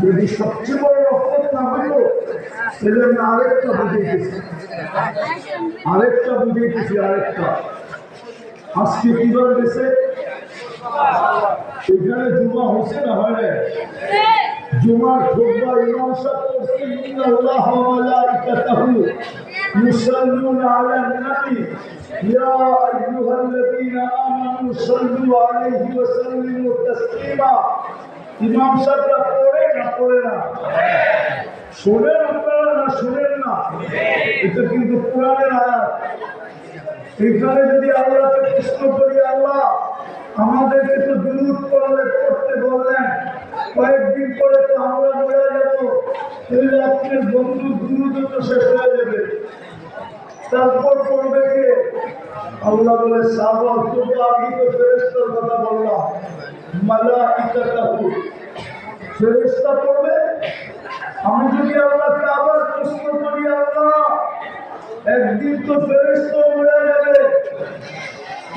যদি সবচেয়ে বড় রহমত না হইল সেজন্য আরেকটা বুঝে গেছি আরেকটা বুঝে গেছি আরেকটা। আজকে কি বার গেছে এখানে জুমা হচ্ছে না হয় না জুমার খুতবা ইমাম সাহেব করছেন ইন্নাল্লাহ ওয়া মালাইকাতাহু ইউসাল্লুনা আলান নবী ইয়া আইয়ুহাল্লাযীনা আমানু সাল্লু আলাইহি ওয়া সাল্লিমু তাসলিমা ইমাম সাহেবরা পড়ে না পড়ে না শোনেন আপনারা না শোনেন না এটা কিন্তু কোরআনের আয়াত এখানে যদি আল্লাহকে প্রশ্ন করি আল্লাহ আমাদেরকে তো দুরুদ পড়লে পড়তে বললেন। কয়েকদিন পরে তো আমরা মরে যাব তাহলে আপনার বন্ধু দুরুদ তো শেষ হয়ে যাবে। তারপর পড়বে কে? আল্লাহ বলে সাবর তবু আমি তো ফেরেস্তার কথা বললাম। মালা ইকাতাহু ফেরেস্তা পড়বে আমি যদি আল্লাহকে আবার প্রশ্ন করি আল্লাহ, একদিন তো ফেরেস্ত